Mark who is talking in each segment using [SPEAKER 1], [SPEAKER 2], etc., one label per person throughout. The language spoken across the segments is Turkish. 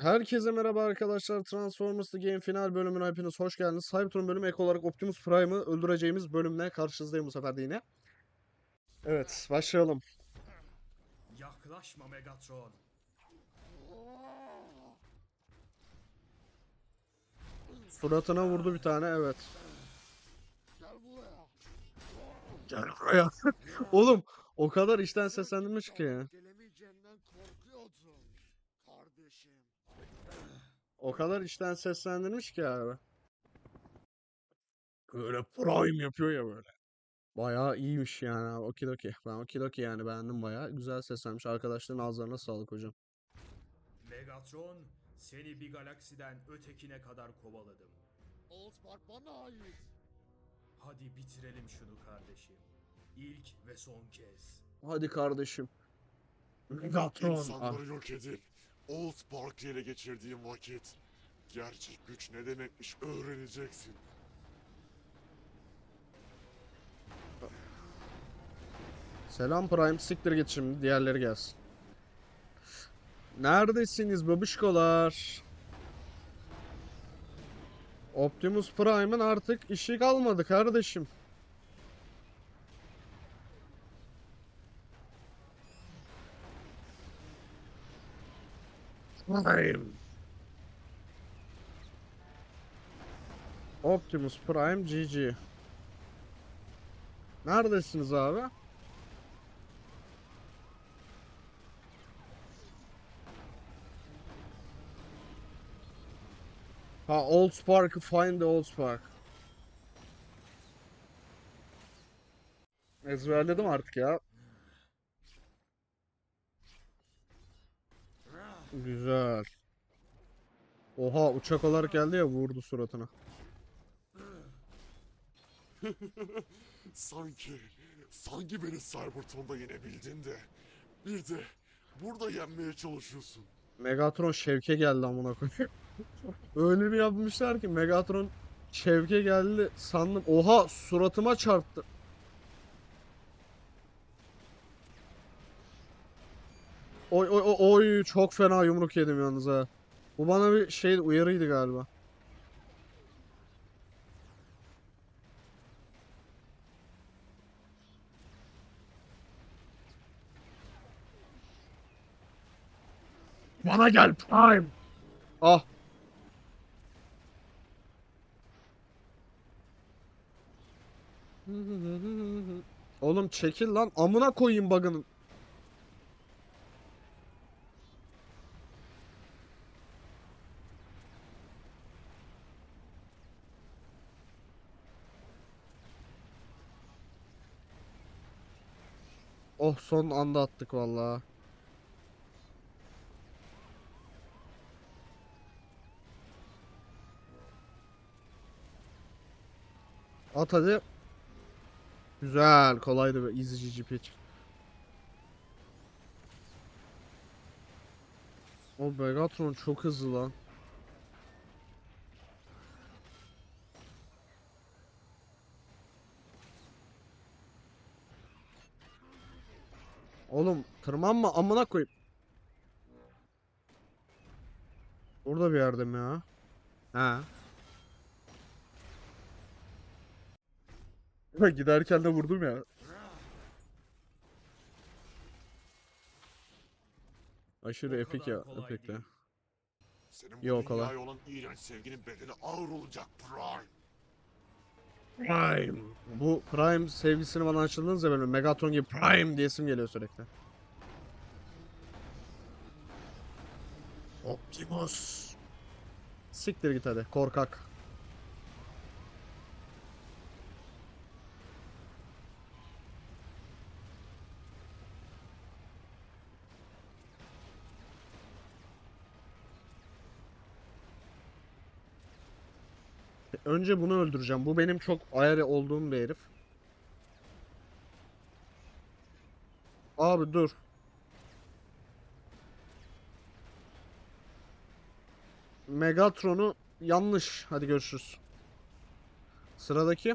[SPEAKER 1] Herkese merhaba arkadaşlar. Transformers The Game final bölümüne hepiniz hoş geldiniz. Cybertron bölümü ek olarak Optimus Prime'ı öldüreceğimiz bölümle karşınızdayım bu sefer de yine. Evet, başlayalım.
[SPEAKER 2] Yaklaşma Megatron.
[SPEAKER 1] Suratına vurdu bir tane, evet.
[SPEAKER 3] Gel buraya.
[SPEAKER 1] Gel buraya. Oğlum, o kadar işten seslendirmiş ki ya. O kadar işten seslendirmiş ki abi. Böyle prime yapıyor ya böyle. Bayağı iyiymiş yani abi. Okidoki. Ben okidoki yani beğendim bayağı. Güzel seslenmiş. Arkadaşların ağızlarına sağlık hocam.
[SPEAKER 2] Megatron, seni bir galaksiden ötekine kadar kovaladım.
[SPEAKER 3] Allspark bana ait.
[SPEAKER 2] Hadi bitirelim şunu kardeşim. İlk ve son kez.
[SPEAKER 1] Hadi kardeşim. Megatron. Ah,
[SPEAKER 4] İnsanları yok edip Allspark'ı ele geçirdiğim vakit gerçek güç ne demekmiş öğreneceksin.
[SPEAKER 1] Selam Prime. Siktir git şimdi. Diğerleri gelsin. Neredesiniz babişkolar? Optimus Prime'ın artık işi kalmadı kardeşim. Prime. Optimus Prime GG. Neredesiniz abi? Ha Old Spark'ı find the Old Spark. Ezberledim artık ya. Güzel. Oha uçak olarak geldi ya vurdu suratına.
[SPEAKER 4] Sanki, sanki beni Cybertron'da yenebildin de bir de burada yenmeye çalışıyorsun.
[SPEAKER 1] Megatron Şevke geldi amına koyayım. Öyle bir yapmışlar ki Megatron Şevke geldi sandım. Oha suratıma çarptı. Oy oy oy oy çok fena yumruk yedim yalnız ha. Bu bana bir şey uyarıydı galiba. Bana gel Prime. Ah. Oğlum çekil lan. Amına koyayım bug'ının. Oh son anda attık vallahi. At hadi. Güzel, kolaydı be. Easy GG. O Megatron çok hızlı lan. Oğlum tırmanma amına koyayım. Burada bir yerde mi ya? Ha. Giderken de vurdum ya. Aşırı epik ya. Epik de.
[SPEAKER 4] Senin bu
[SPEAKER 1] Yok, kolay.
[SPEAKER 4] dünyaya olan iğrenç sevginin bedeli ağır olacak Prime.
[SPEAKER 1] Prime. Bu Prime sevgisini bana açıldığınız ya böyle Megatron gibi Prime diyesim geliyor sürekli. Optimus. Siktir git hadi korkak. Önce bunu öldüreceğim. Bu benim çok ayar olduğum bir herif. Abi dur. Megatron'u yanlış. Hadi görüşürüz. Sıradaki.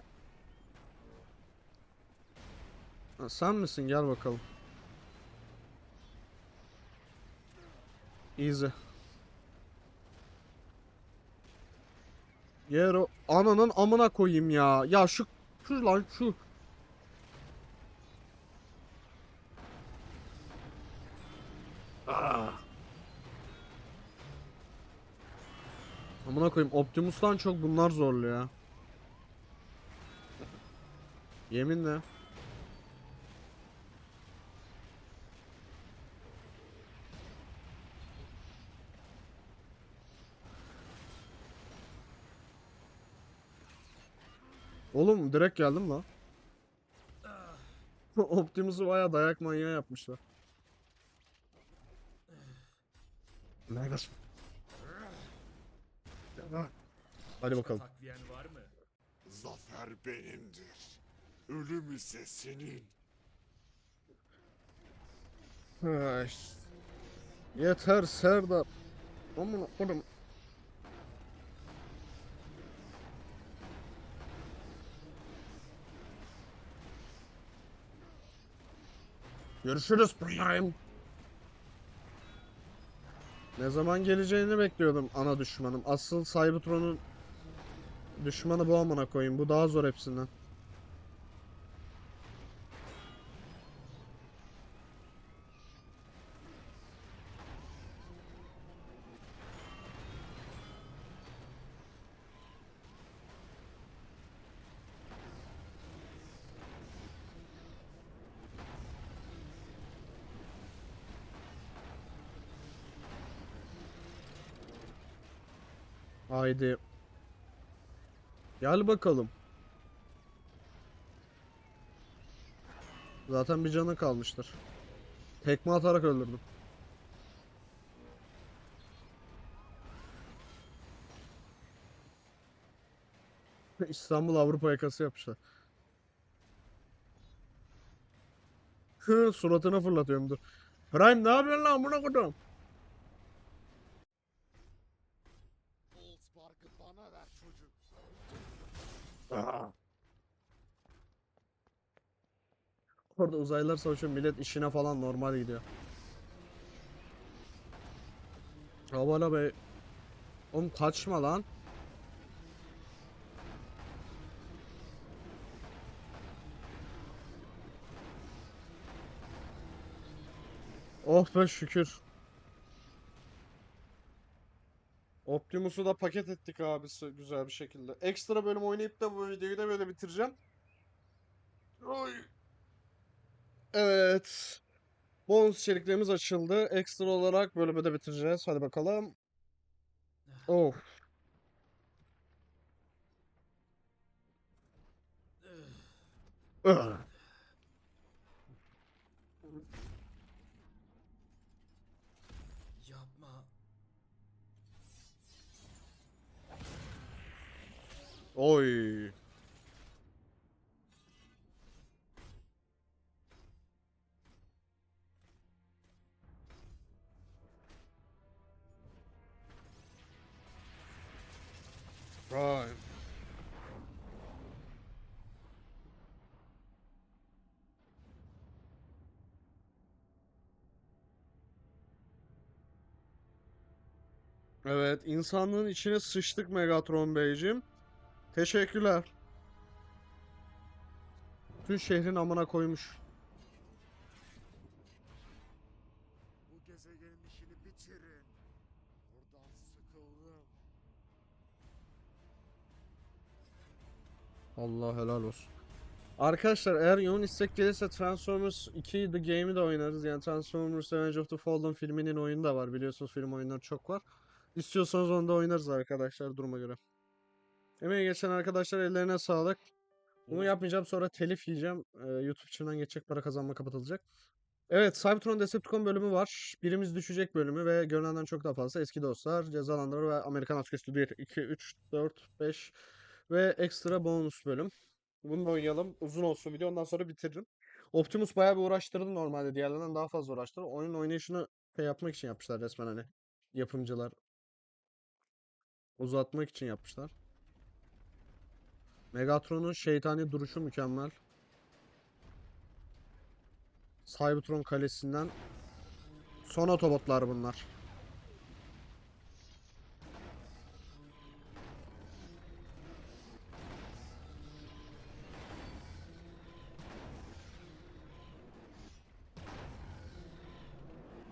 [SPEAKER 1] Ha, sen misin? Gel bakalım. Easy. Yer o ananın amına koyayım ya. Ya şu şu lan şu. Ah. Amına koyayım Optimus'tan çok bunlar zorluyor ya. Yeminle. Oğlum direkt geldim lan. Optimus'u baya dayak manyağı yapmışlar. Megas. Hadi bakalım.
[SPEAKER 2] Takviyen var mı?
[SPEAKER 4] Zafer benimdir. Ölüm ise senin.
[SPEAKER 1] Yeter Serdar. Aman oğlum. Görüşürüz Prime. Ne zaman geleceğini bekliyordum ana düşmanım. Asıl Cybertron'un düşmanı bu amına koyayım. Bu daha zor hepsinden. Haydi. Gel bakalım. Zaten bir canı kalmıştır. Tekme atarak öldürdüm. İstanbul Avrupa yakası yapmışlar. Suratına fırlatıyorum dur. Prime ne yapıyorsun lan buna kodum?
[SPEAKER 3] Old Spark'ı bana ver çocuk.
[SPEAKER 1] Orada uzaylılar savaşıyor millet işine falan normal gidiyor. Havala be. Oğlum kaçma lan. Oh be şükür. Optimus'u da paket ettik abisi güzel bir şekilde. Ekstra bölüm oynayıp da bu videoyu da böyle bitireceğim. Oy. Evet. Bonus içeriklerimiz açıldı. Ekstra olarak bölümü de bitireceğiz. Hadi bakalım. Oh. Ugh. Oy. Right. Evet, insanlığın içine sıçtık Megatron Beyciğim. Teşekkürler. Tüm şehrin amına koymuş.
[SPEAKER 3] Bu gezegenin işini bitirin. Buradan sıkıldım.
[SPEAKER 1] Allah helal olsun. Arkadaşlar eğer yoğun istek gelirse Transformers 2 The Game'i de oynarız. Yani Transformers Revenge of the Fallen filminin oyunu da var. Biliyorsunuz film oyunları çok var. İstiyorsanız onu da oynarız arkadaşlar duruma göre. Emeği geçen arkadaşlar ellerine sağlık. Bunu yapmayacağım sonra telif yiyeceğim. Ee, YouTube içinden geçecek para kazanma kapatılacak. Evet Cybertron Decepticon bölümü var. Birimiz düşecek bölümü ve görünenden çok daha fazla eski dostlar, cezalandırma ve Amerikan Askeri 1, 2, 3, 4, 5 ve ekstra bonus bölüm. Bunu da oynayalım. Uzun olsun video. Ondan sonra bitiririm. Optimus bayağı bir uğraştırdı normalde. Diğerlerinden daha fazla uğraştırdı. Oyunun oynayışını şey yapmak için yapmışlar resmen hani. Yapımcılar. Uzatmak için yapmışlar. Megatron'un şeytani duruşu mükemmel. Cybertron kalesinden son otobotlar bunlar.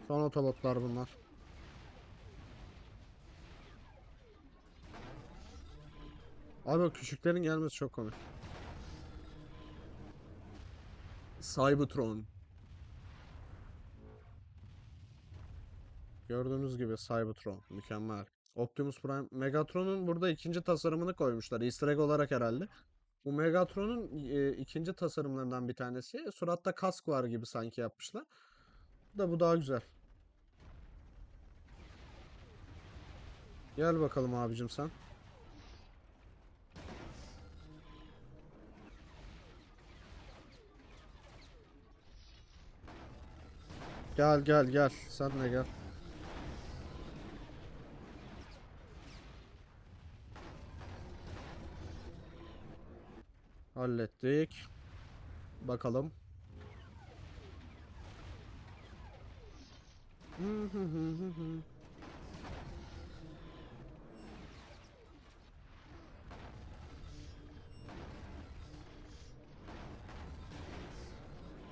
[SPEAKER 1] Son otobotlar bunlar. Abi o küçüklerin gelmesi çok komik. Cybertron. Gördüğünüz gibi Cybertron mükemmel. Optimus Prime, Megatron'un burada ikinci tasarımını koymuşlar. Easter egg olarak herhalde. Bu Megatron'un e, ikinci tasarımlarından bir tanesi. Suratta kask var gibi sanki yapmışlar. Da bu daha güzel. Gel bakalım abicim sen. Gel gel gel. Sen de gel. Hallettik. Bakalım.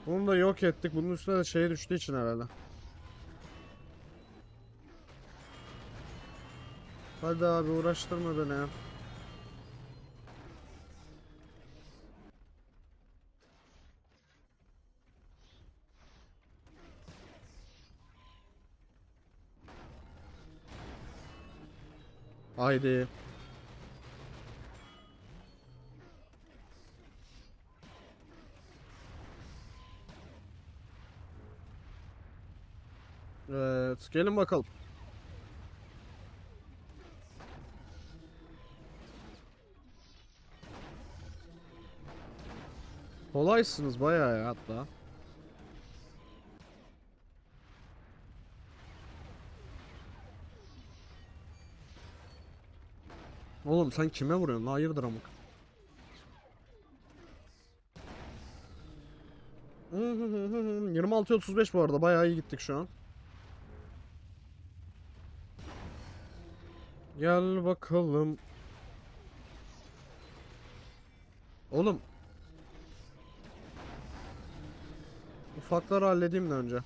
[SPEAKER 1] Bunu da yok ettik. Bunun üstüne de şey düştüğü için herhalde. Hadi abi uğraştırma beni ya. Haydi. Gelin bakalım. Kolaysınız bayağı ya hatta. Oğlum sen kime vuruyorsun? Hayırdır amık? 26-35 bu arada bayağı iyi gittik şu an. Gel bakalım. Oğlum. Ufakları halledeyim de önce.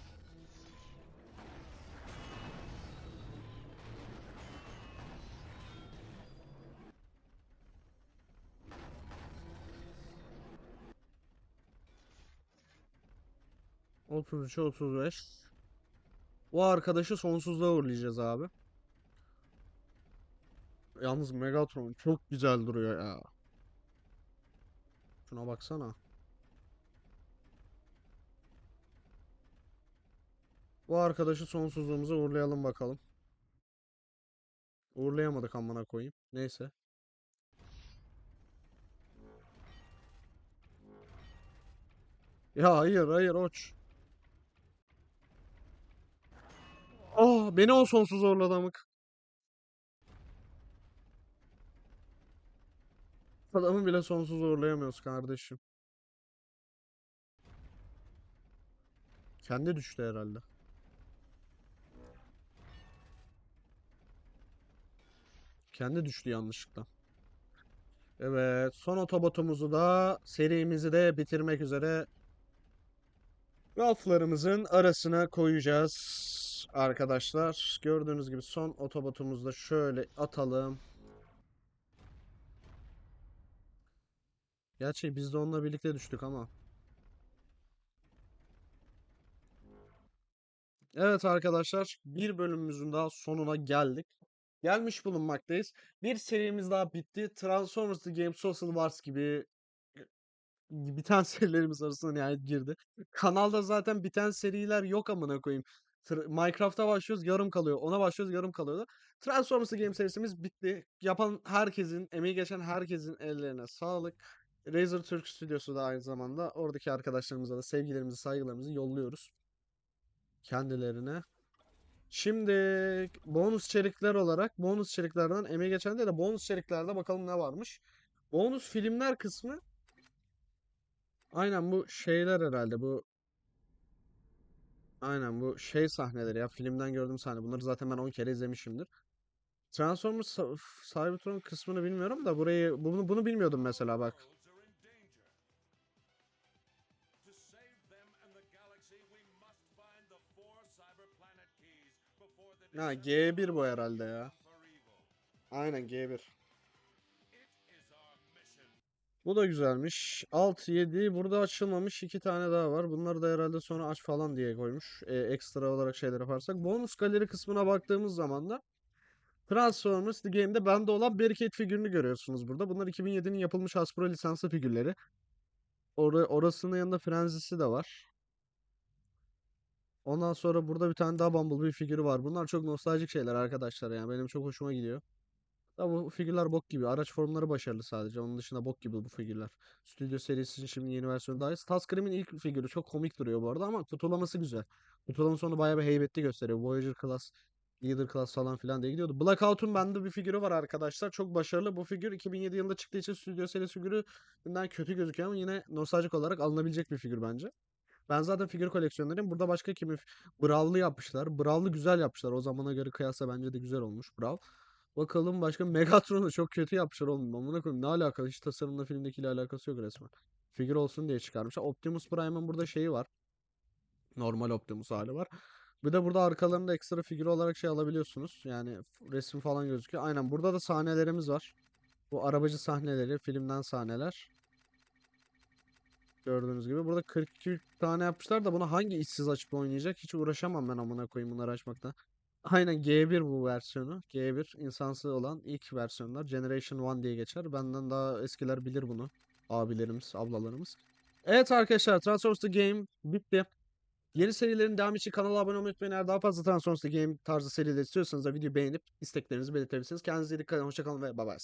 [SPEAKER 1] Otuz üç, otuz beş. Bu arkadaşı sonsuzluğa uğurlayacağız abi. Yalnız Megatron çok güzel duruyor ya. Şuna baksana. Bu arkadaşı sonsuzluğumuza uğurlayalım bakalım. Uğurlayamadık amına koyayım. Neyse. Ya hayır hayır oç. Oh beni o sonsuz uğurladı amık. Adamı bile sonsuz uğurlayamıyoruz kardeşim. Kendi düştü herhalde. Kendi düştü yanlışlıkla. Evet, son otobotumuzu da serimizi de bitirmek üzere raflarımızın arasına koyacağız arkadaşlar. Gördüğünüz gibi son otobotumuzu da şöyle atalım. Gerçi biz de onunla birlikte düştük ama. Evet arkadaşlar, bir bölümümüzün daha sonuna geldik. Gelmiş bulunmaktayız. Bir serimiz daha bitti. Transformers The Game Social Wars gibi biten serilerimiz arasına nihayet girdi. Kanalda zaten biten seriler yok amına koyayım. Minecraft'a başlıyoruz yarım kalıyor. Ona başlıyoruz yarım kalıyor. Transformers The Game serisimiz bitti. Yapan herkesin, emeği geçen herkesin ellerine sağlık. Razer Türk Stüdyosu da aynı zamanda. Oradaki arkadaşlarımıza da sevgilerimizi, saygılarımızı yolluyoruz. Kendilerine. Şimdi bonus içerikler olarak bonus içeriklerden emeği geçen de bonus içeriklerde bakalım ne varmış. Bonus filmler kısmı aynen bu şeyler herhalde bu aynen bu şey sahneleri ya filmden gördüğüm sahne. Bunları zaten ben 10 kere izlemişimdir. Transformers Cy- Cybertron kısmını bilmiyorum da burayı bunu bunu bilmiyordum mesela bak. Ha G1 bu herhalde ya. Aynen G1. Bu da güzelmiş. 6 7 burada açılmamış iki tane daha var. Bunları da herhalde sonra aç falan diye koymuş. E, ekstra olarak şeyler yaparsak. Bonus galeri kısmına baktığımız zaman da Transformers The Game'de bende olan Barricade figürünü görüyorsunuz burada. Bunlar 2007'nin yapılmış Hasbro lisanslı figürleri. Or orasının yanında Frenzy'si de var. Ondan sonra burada bir tane daha Bumblebee figürü var. Bunlar çok nostaljik şeyler arkadaşlar yani benim çok hoşuma gidiyor. Da bu figürler bok gibi. Araç formları başarılı sadece. Onun dışında bok gibi bu figürler. Stüdyo serisinin şimdi yeni versiyonu daha iyi. Starscream'in ilk figürü çok komik duruyor bu arada ama kutulaması güzel. Kutulaması onu bayağı bir heybetli gösteriyor. Voyager Class, Leader Class falan filan diye gidiyordu. Blackout'un bende bir figürü var arkadaşlar. Çok başarılı. Bu figür 2007 yılında çıktığı için stüdyo serisi figüründen kötü gözüküyor ama yine nostaljik olarak alınabilecek bir figür bence. Ben zaten figür koleksiyoneriyim. Burada başka kimi? Brawl'lı yapmışlar. Brawl'lı güzel yapmışlar. O zamana göre kıyasla bence de güzel olmuş Brawl. Bakalım başka Megatron'u çok kötü yapmışlar oğlum. Amına koyayım ne alakalı? Hiç tasarımla filmdekiyle alakası yok resmen. Figür olsun diye çıkarmışlar. Optimus Prime'ın burada şeyi var. Normal Optimus hali var. Bir de burada arkalarında ekstra figür olarak şey alabiliyorsunuz. Yani resim falan gözüküyor. Aynen burada da sahnelerimiz var. Bu arabacı sahneleri, filmden sahneler. Gördüğünüz gibi. Burada 42 tane yapmışlar da bunu hangi işsiz açıp oynayacak? Hiç uğraşamam ben amına koyayım bunları açmakta. Aynen G1 bu versiyonu. G1 insansı olan ilk versiyonlar. Generation 1 diye geçer. Benden daha eskiler bilir bunu. Abilerimiz, ablalarımız. Evet arkadaşlar Transformers The Game bitti. Yeni serilerin devamı için kanala abone olmayı unutmayın. Eğer daha fazla Transformers The Game tarzı seriler istiyorsanız da videoyu beğenip isteklerinizi belirtebilirsiniz. Kendinize dikkat edin. Hoşçakalın ve bye bye.